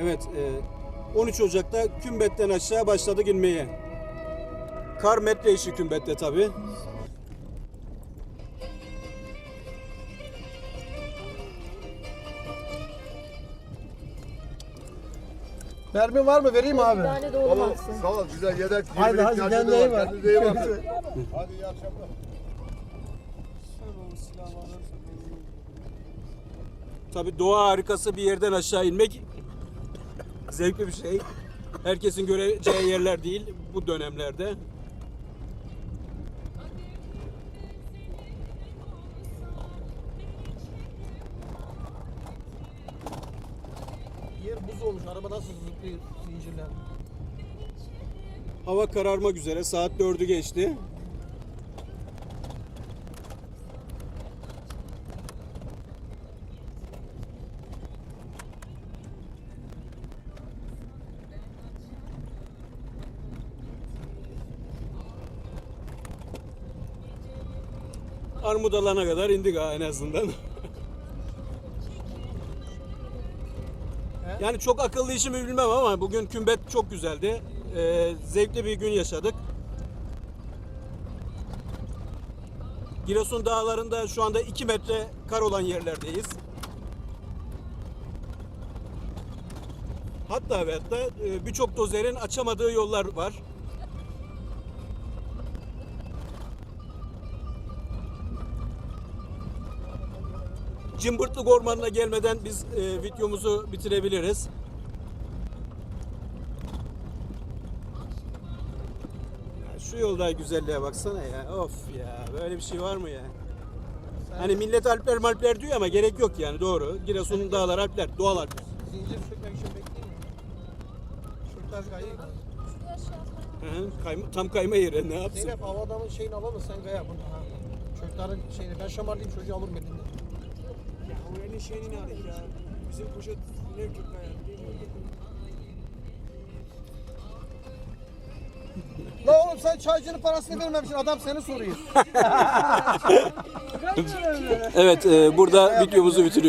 Evet, e, 13 Ocak'ta Kümbet'ten aşağı başladık inmeye. Kar metre işi Kümbet'te tabi. Mermi var mı? Vereyim abi. Bir tane de alsın. Sağ ol güzel yedek. Haydi hadi kendine iyi var. bak. Kendinize iyi bakın. Hadi iyi akşamlar. Tabi doğa harikası bir yerden aşağı inmek zevkli bir şey. Herkesin göreceği yerler değil bu dönemlerde. Yer buz olmuş. Araba nasıl zıplıyor zincirler. Hava kararmak üzere. Saat 4'ü geçti. Armut alana kadar indik ha en azından. Yani çok akıllı işi mi bilmem ama bugün kümbet çok güzeldi. Ee, zevkli bir gün yaşadık. Giresun dağlarında şu anda 2 metre kar olan yerlerdeyiz. Hatta ve hatta e, birçok dozerin açamadığı yollar var. Cımbırtlık Ormanı'na gelmeden biz e, videomuzu bitirebiliriz. Ya şu yolda güzelliğe baksana ya. Of ya. Böyle bir şey var mı ya? Hani millet Alpler Malpler diyor ama gerek yok yani doğru. Giresun dağlar Alpler, doğal Alpler. Zincir sökmek için bekleyeyim mi? Hı kayma- tam kayma yeri ne yapsın? Zeynep hava adamın şeyini alalım sen kaya bunu. Ha. Çocukların şeyini ben şamarlayayım çocuğu alırım elimden. Ya şeyini ne aldık ya? Bizim poşet ne kötü yani değil mi? La oğlum sen çaycının parasını vermemişsin adam seni soruyor. Evet e, burada videomuzu bitiriyoruz.